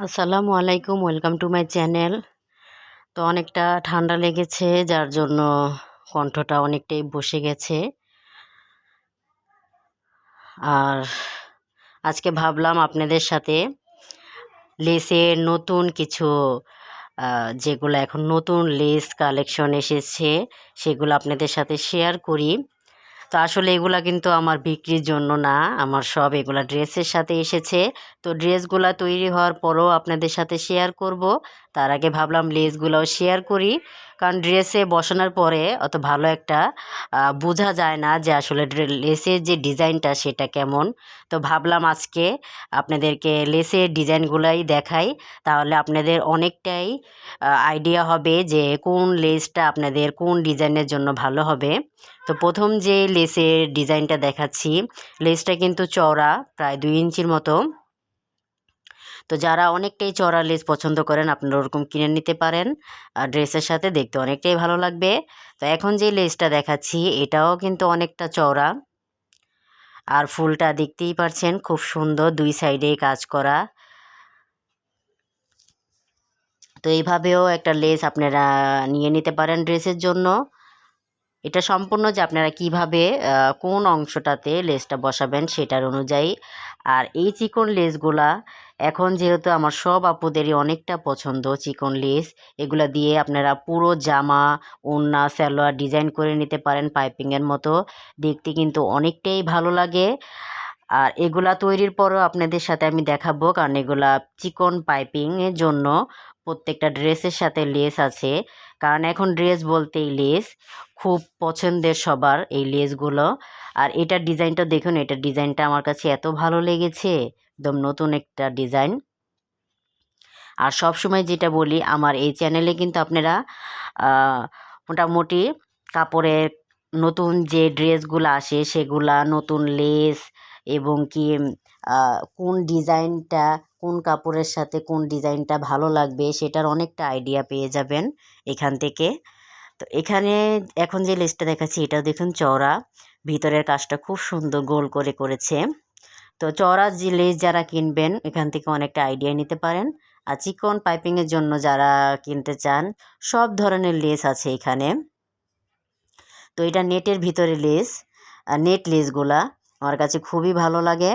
আসসালামু আলাইকুম, welcome to my channel. তো অনেকটা ঠান্ডা লেগেছে, যার জন্য কণ্ঠটা অনেকটাই বসে গেছে। আর আজকে ভাবলাম আপনাদের সাথে লেসের নতুন কিছু যেগুলো এখন নতুন লেস কালেকশন এসেছে, সেগুলো আপনাদের সাথে শেয়ার করি। তো আসলে এগুলা কিন্তু আমার বিক্রির জন্য না। আমার সব এগুলা ড্রেসের সাথে এসেছে। তো ড্রেসগুলা তৈরি হওয়ার পরও আপনাদের সাথে শেয়ার করব। তার আগে ভাবলাম লেসগুলোও শেয়ার করি। কারণ ড্রেসে বসানোর পরে অত ভালো একটা বোঝা যায় না যে আসলে লেসের যে ডিজাইনটা সেটা কেমন। তো ভাবলাম আজকে আপনাদেরকে লেসের ডিজাইনগুলাই দেখাই। তাহলে আপনাদের অনেকটাই আইডিয়া হবে যে কোন লেসটা আপনাদের কোন ডিজাইনের জন্য ভালো হবে। তো প্রথম যে লেসের ডিজাইনটা দেখাচ্ছি, লেসটা কিন্তু চওড়া, প্রায় দুই ইঞ্চির মতো। তো যারা অনেকটাই চড়া লেস পছন্দ করেন, আপনারা ওরকম কিনে নিতে পারেন। আর ড্রেসের সাথে দেখতে অনেকটাই ভালো লাগবে। তো এখন যে লেসটা দেখাচ্ছি, এটাও কিন্তু অনেকটা চওড়া। আর ফুলটা দেখতেই পারছেন, খুব সুন্দর দুই সাইডে কাজ করা। তো এইভাবেও একটা লেস আপনারা নিয়ে নিতে পারেন ড্রেসের জন্য। এটা সম্পূর্ণ যে আপনারা কীভাবে কোন অংশটাতে লেসটা বসাবেন সেটার অনুযায়ী। আর এই চিকন লেসগুলা এখন যেহেতু আমার সব আপুদেরই অনেকটা পছন্দ, চিকন লেস, এগুলো দিয়ে আপনারা পুরো জামা, ওড়না স্যালোয়ার ডিজাইন করে নিতে পারেন পাইপিংয়ের মতো। দেখতে কিন্তু অনেকটাই ভালো লাগে। আর এগুলা তৈরির পরও আপনাদের সাথে আমি দেখাবো, কারণ এগুলা চিকন পাইপিংয়ের জন্য প্রত্যেকটা ড্রেসের সাথে লেস আছে। কারণ এখন ড্রেস বলতেই লেস, খুব পছন্দের সবার এই লেসগুলো। আর এটার ডিজাইনটা দেখুন এটার ডিজাইনটা আমার কাছে এত ভালো লেগেছে। একদম নতুন একটা ডিজাইন। আর সব সময় যেটা বলি, আমার এই চ্যানেলে কিন্তু আপনারা মোটামুটি কাপড়ের নতুন যে ড্রেসগুলো আসে, সেগুলা নতুন লেস এবং কি কোন ডিজাইনটা, কোন কাপড়ের সাথে কোন ডিজাইনটা ভালো লাগবে, সেটার অনেকটা আইডিয়া পেয়ে যাবেন এখান থেকে। তো এখানে এখন যে লেসটা দেখাচ্ছি, এটাও দেখুন চওড়া। ভিতরের কাজটা খুব সুন্দর গোল করে করেছে। তো চওড়া যে লেস যারা কিনবেন, এখান থেকে অনেকটা আইডিয়া নিতে পারেন। আর চিকন পাইপিংয়ের জন্য যারা কিনতে চান, সব ধরনের লেস আছে এখানে। তো এটা নেটের ভিতরে লেস নেট লেসগুলা আমার কাছে খুবই ভালো লাগে।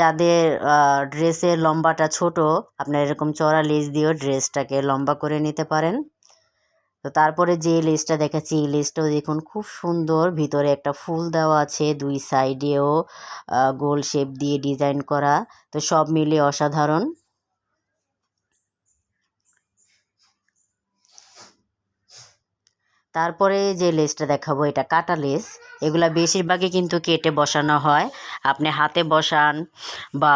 যাদের ড্রেসের লম্বাটা ছোট, আপনার এরকম চড়া লেস দিয়েও ড্রেসটাকে লম্বা করে নিতে পারেন। তো তারপরে যে লেসটা দেখাচ্ছি, এই লেসটাও দেখুন খুব সুন্দর। ভিতরে একটা ফুল দেওয়া আছে, দুই সাইডেও গোল শেপ দিয়ে ডিজাইন করা। তো সব মিলে অসাধারণ। তারপরে যে লেসটা দেখাবো, এটা কাটা লেস এগুলা বেশিরভাগই কিন্তু কেটে বসানো হয়। আপনি হাতে বসান বা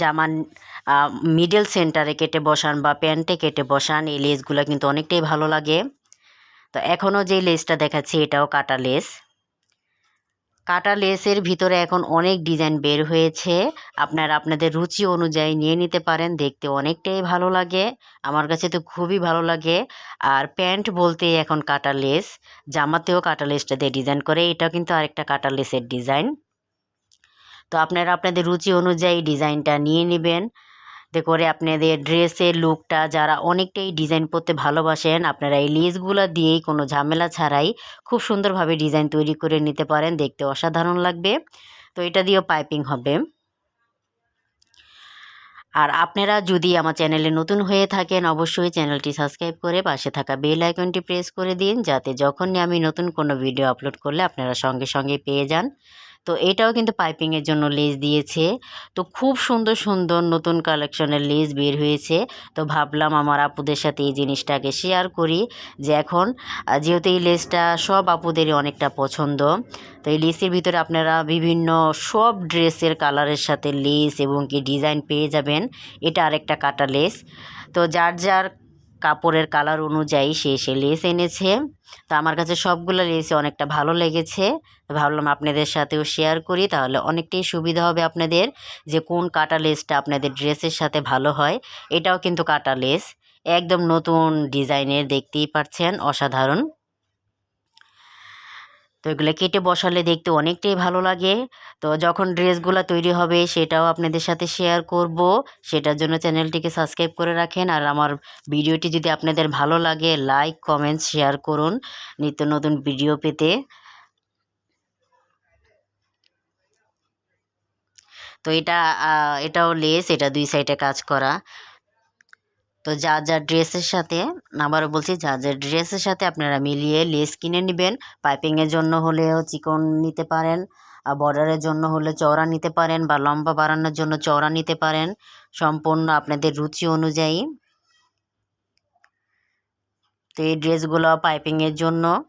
জামান মিডল সেন্টারে কেটে বসান বা প্যান্টে কেটে বসান, এই লেসগুলো কিন্তু অনেকটাই ভালো লাগে। তো এখনও যে লেসটা দেখাচ্ছি, এটাও কাটা লেস কাটা লেসের ভিতরে এখন অনেক ডিজাইন বের হয়েছে। আপনারা আপনাদের রুচি অনুযায়ী নিয়ে নিতে পারেন, দেখতে অনেকটাই ভালো লাগে। আমার কাছে তো খুবই ভালো লাগে। আর প্যান্ট বলতে এখন কাটা লেস জামাতেও কাটা লেসটা দিয়ে ডিজাইন করে, এটাও কিন্তু আরেকটা কাটা লেসের ডিজাইন তো আপনারা আপনাদের রুচি অনুযায়ী ডিজাইনটা নিয়ে নেবেন। তে করে আপনাদের ড্রেসের লুকটা যারা অনেকটাই ডিজাইন করতে ভালোবাসেন, আপনারা এই লেসগুলো দিয়েই কোনো ঝামেলা ছাড়াই খুব সুন্দরভাবে ডিজাইন তৈরি করে নিতে পারেন। দেখতে অসাধারণ লাগবে। তো এটা দিয়েও পাইপিং হবে। আর আপনারা যদি আমার চ্যানেলে নতুন হয়ে থাকেন, অবশ্যই চ্যানেলটি সাবস্ক্রাইব করে পাশে থাকা বেল আইকনটি প্রেস করে দিন, যাতে যখনই আমি নতুন কোনো ভিডিও আপলোড করলে আপনারা সঙ্গে সঙ্গে পেয়ে যান। তো এটাও কিন্তু পাইপিংয়ের জন্য লেস দিয়েছে। তো খুব সুন্দর সুন্দর নতুন কালেকশনের লেস বের হয়েছে। তো ভাবলাম আমার আপুদের সাথে এই জিনিসটাকে শেয়ার করি যে এখন যেহেতু এই লেসটা সব আপুদেরই অনেকটা পছন্দ, তো এই লেসের ভিতরে আপনারা বিভিন্ন সব ড্রেসের কালারের সাথে লেস এবং কি ডিজাইন পেয়ে যাবেন। এটা আরেকটা কাটা লেস তো যার যার কাপড়ের কালার অনুযায়ী সে সে লেস এনেছে। তো আমার কাছে সবগুলো লেসে অনেকটা ভালো লেগেছে। ভাবলাম আপনাদের সাথেও শেয়ার করি, তাহলে অনেকটাই সুবিধা হবে আপনাদের যে কোন কাটা লেসটা আপনাদের ড্রেসের সাথে ভালো হয়। এটাও কিন্তু কাটা লেস একদম নতুন ডিজাইনের দেখতেই পাচ্ছেন, অসাধারণ। তো এগুলো কেটে বসালে দেখতে অনেকটাই ভালো লাগে। তো যখন ড্রেসগুলো তৈরি হবে সেটাও আপনাদের সাথে শেয়ার করব। সেটার জন্য চ্যানেলটিকে সাবস্ক্রাইব করে রাখেন। আর আমার ভিডিওটি যদি আপনাদের ভালো লাগে লাইক কমেন্ট শেয়ার করুন নিত্য নতুন ভিডিও পেতে। তো এটা এটাও লেস, এটা দুই সাইডে কাজ করা। তো যা যা ড্রেসের সাথে, আবারও বলছি, যা যা ড্রেসের সাথে আপনারা মিলিয়ে লেস কিনে নেবেন। পাইপিংয়ের জন্য হলেও চিকন নিতে পারেন, আর বর্ডারের জন্য হলে চওড়া নিতে পারেন, বা লম্বা বাড়ানোর জন্য চওড়া নিতে পারেন। সম্পূর্ণ আপনাদের রুচি অনুযায়ী। তো এই ড্রেসগুলো পাইপিংয়ের জন্য।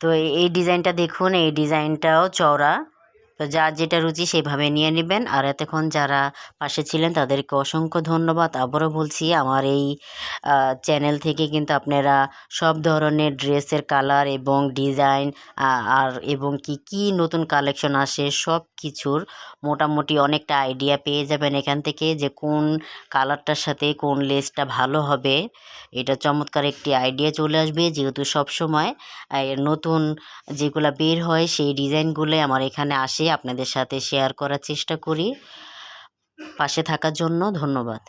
তো এই- ডিজাইনটা দেখুন, এই ডিজাইনটাও চওড়া। তো যার যেটা রুচি সেভাবে নিয়ে নেবেন। আর এতক্ষণ যারা পাশে ছিলেন তাদেরকে অসংখ্য ধন্যবাদ। আবারও বলছি, আমার এই চ্যানেল থেকে কিন্তু আপনারা সব ধরনের ড্রেসের কালার এবং ডিজাইন আর এবং কি কি নতুন কালেকশন আসে সব কিছুর মোটামুটি অনেকটা আইডিয়া পেয়ে যাবেন এখান থেকে যে কোন কালারটার সাথে কোন লেসটা ভালো হবে। এটা চমৎকার একটি আইডিয়া চলে আসবে যেহেতু সব সময় নতুন যেগুলো বের হয় সেই ডিজাইনগুলো আমার এখানে আসে। আপনাদের সাথে শেয়ার করার চেষ্টা করি। পাশে থাকার জন্য ধন্যবাদ।